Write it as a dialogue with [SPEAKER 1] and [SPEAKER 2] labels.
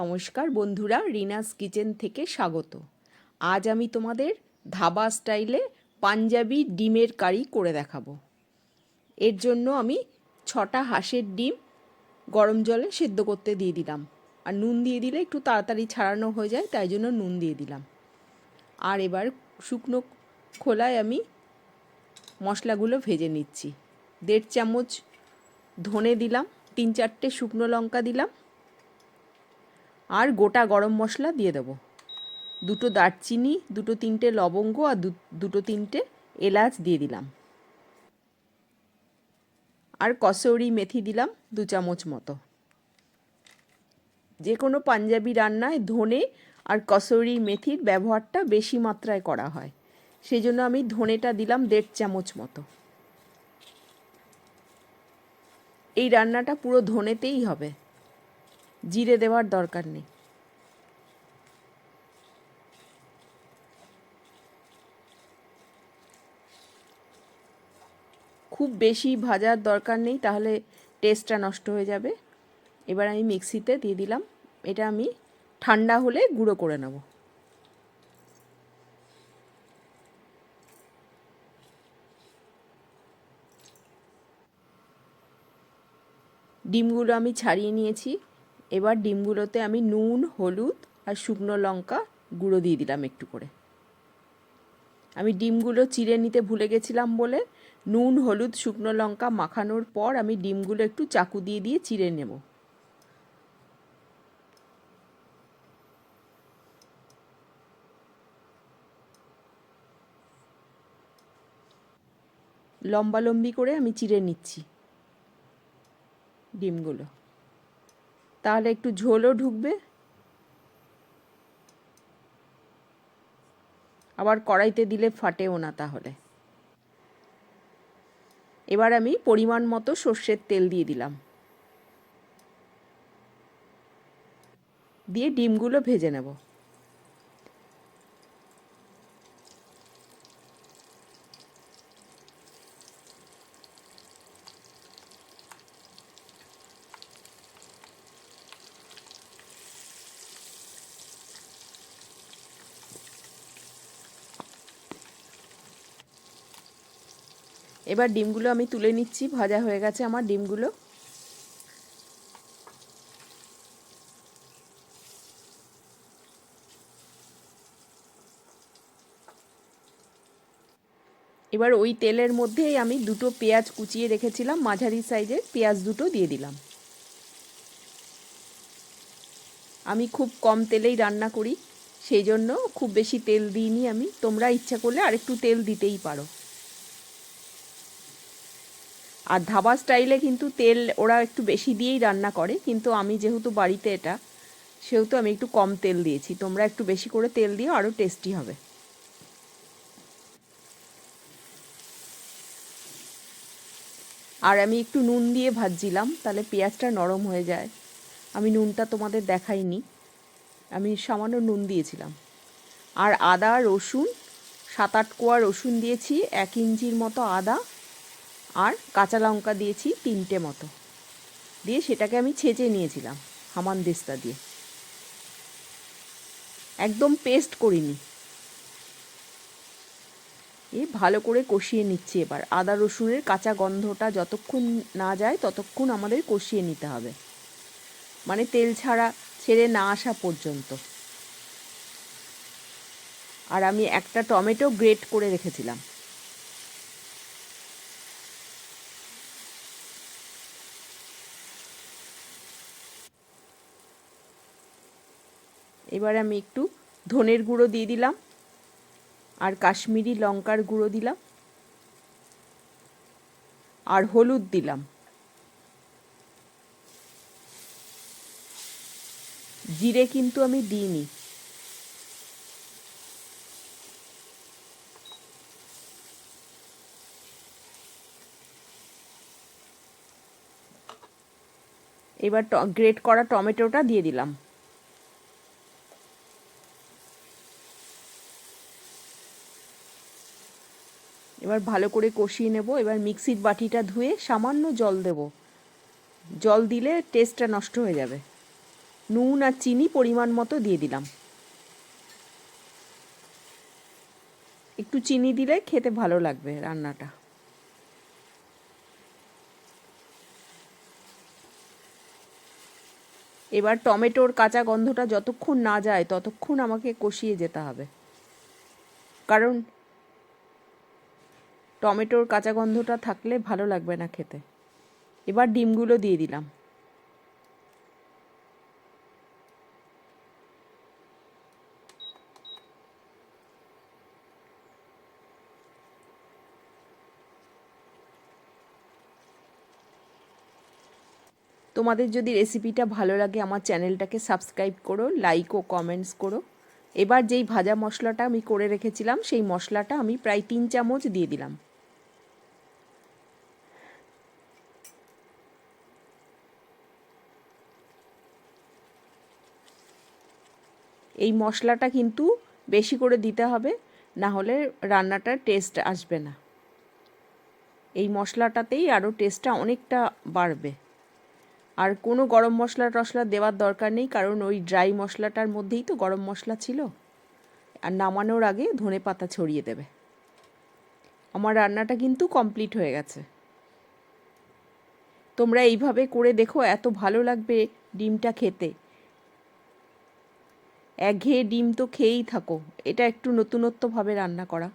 [SPEAKER 1] নমস্কার বন্ধুরা, রিনাস কিচেন থেকে স্বাগত। আজ আমি তোমাদের ধাবা স্টাইলে পাঞ্জাবি ডিমের কারি করে দেখাবো। এর জন্য আমি ছটা হাঁসের ডিম গরম জলে সেদ্ধ করতে দিয়ে দিলাম। আর নুন দিয়ে দিলে একটু তাড়াতাড়ি ছাড়ানো হয়ে যায়, তাই জন্য নুন দিয়ে দিলাম। আর এবার শুকনো খোলায় আমি মশলাগুলো ভেজে নিচ্ছি। দেড় চামচ ধনে দিলাম, তিন চারটে শুকনো লঙ্কা দিলাম আর গোটা গরম মশলা দিয়ে দেবো। দুটো দারচিনি, দুটো তিনটে লবঙ্গ আর দুটো তিনটে এলাচ দিয়ে দিলাম। আর কসৌরি মেথি দিলাম দু চামচ মতো। যে কোনো পাঞ্জাবি রান্নায় ধনে আর কসৌরি মেথির ব্যবহারটা বেশি মাত্রায় করা হয়। সেই জন্য আমি ধনেটা দিলাম দেড় চামচ মতো। এই রান্নাটা পুরো ধনেতেই হবে। জিরে দেওয়ার দরকার নেই। খুব বেশি ভাজার দরকার নেই, তাহলে টেস্টটা নষ্ট হয়ে যাবে। এবার আমি মিক্সিতে দিয়ে দিলাম। এটা আমি ঠান্ডা হলে গুঁড়ো করে নেব। ডিমগুলো আমি ছাড়িয়ে নিয়েছি। এবার ডিমগুলোতে আমি নুন, হলুদ আর শুকনো লঙ্কা গুঁড়ো দিয়ে দিলাম একটু করে। আমি ডিমগুলো চিড়ে নিতে ভুলে গেছিলাম বলে নুন, হলুদ, শুকনো লঙ্কা মাখানোর পর আমি ডিমগুলো একটু চাকু দিয়ে দিয়ে চিড়ে নেব। লম্বালম্বি করে আমি চিড়ে নিচ্ছি ডিমগুলো। তাহলে একটু ঝোলও ঢুকবে। আবার কড়াইতে দিলে ফাটেও না তাহলে। এবার আমি পরিমাণ মতো সর্ষের তেল দিয়ে দিলাম। দিয়ে ডিমগুলো ভেজে নেব। এবার ডিমগুলো আমি তুলে নিচ্ছি, ভাজা হয়ে গেছে আমার ডিমগুলো। এবার ওই তেলের মধ্যেই আমি দুটো পেঁয়াজ কুচিয়ে রেখেছিলাম, মাঝারি সাইজের পেঁয়াজ দুটো দিয়ে দিলাম। আমি খুব কম তেলেই রান্না করি, সেই জন্য খুব বেশি তেল দিইনি আমি। তোমরা ইচ্ছা করলে আরেকটু তেল দিতেই পারো। আর ধাবা স্টাইলে কিন্তু তেল ওরা একটু বেশি দিয়েই রান্না করে, কিন্তু আমি যেহেতু বাড়িতে এটা, সেহেতু আমি একটু কম তেল দিয়েছি। তোমরা একটু বেশি করে তেল দিও, আরও টেস্টি হবে। আর আমি একটু নুন দিয়ে ভাজছিলাম, তাহলে পেঁয়াজটা নরম হয়ে যায়। আমি নুনটা তোমাদের দেখাইনি, আমি সামান্য নুন দিয়েছিলাম। আর আদা রসুন, সাত আট কোয়া রসুন দিয়েছি, এক ইঞ্চির মতো আদা আর কাঁচা লঙ্কা দিয়েছি তিনটে মতো। দিয়ে সেটাকে আমি ছেঁচে নিয়েছিলাম, হামান দিস্তা দিয়ে। একদম পেস্ট করিনি। এ ভালো করে কষিয়ে নিচ্ছি এবার। আদা রসুনের কাঁচা গন্ধটা যতক্ষণ না যায়, ততক্ষণ আমাদের কষিয়ে নিতে হবে। মানে তেল ছাড়া ছেড়ে না আসা পর্যন্ত। আর আমি একটা টমেটো গ্রেট করে রেখেছিলাম। এবার আমি একটু ধনের গুঁড়ো দিয়ে দিলাম আর কাশ্মীরি লঙ্কার গুঁড়ো দিলাম আর হলুদ দিলাম। জিরে কিন্তু আমি দিইনি। এবার গ্রেট করা টমেটোটা দিয়ে দিলাম। এবার ভালো করে কষিয়ে নেব। এবার মিক্সির বাটিটা ধুয়ে সামান্য জল দেব। জল দিলে টেস্টটা নষ্ট হয়ে যাবে। নুন আর চিনি পরিমাণ মতো দিয়ে দিলাম। একটু চিনি দিলে খেতে ভালো লাগবে রান্নাটা। এবার টমেটোর কাঁচা গন্ধটা যতক্ষণ না যায়, ততক্ষণ আমাকে কষিয়ে যেতে হবে। কারণ টমেটোর কাঁচা গন্ধটা থাকলে ভালো লাগবে না খেতে। এবার ডিমগুলো দিয়ে দিলাম। তোমাদের যদি রেসিপিটা ভালো লাগে, আমার চ্যানেলটাকে সাবস্ক্রাইব করো লাইক ও কমেন্টস করো। এবার যেই ভাজা মশলাটা আমি করে রেখেছিলাম, সেই মশলাটা আমি প্রায় তিন চামচ দিয়ে দিলাম। এই মশলাটা কিন্তু বেশি করে দিতে হবে না হলে রান্নাটার টেস্ট আসবে না। এই মশলাটাতেই আরও টেস্টটা অনেকটা বাড়বে। আর কোনো গরম মশলা টশলা দেওয়ার দরকার নেই, কারণ ওই ড্রাই মশলাটার মধ্যেই তো গরম মশলা ছিল। আর নামানোর আগে ধনে পাতা ছড়িয়ে দেবে। আমার রান্নাটা কিন্তু কমপ্লিট হয়ে গেছে। তোমরা এইভাবে করে দেখো, এত ভালো লাগবে ডিমটা খেতে। একঘেয়ে ডিম তো খেয়েই থাকো। এটা একটু নতুনত্বভাবে রান্না করা।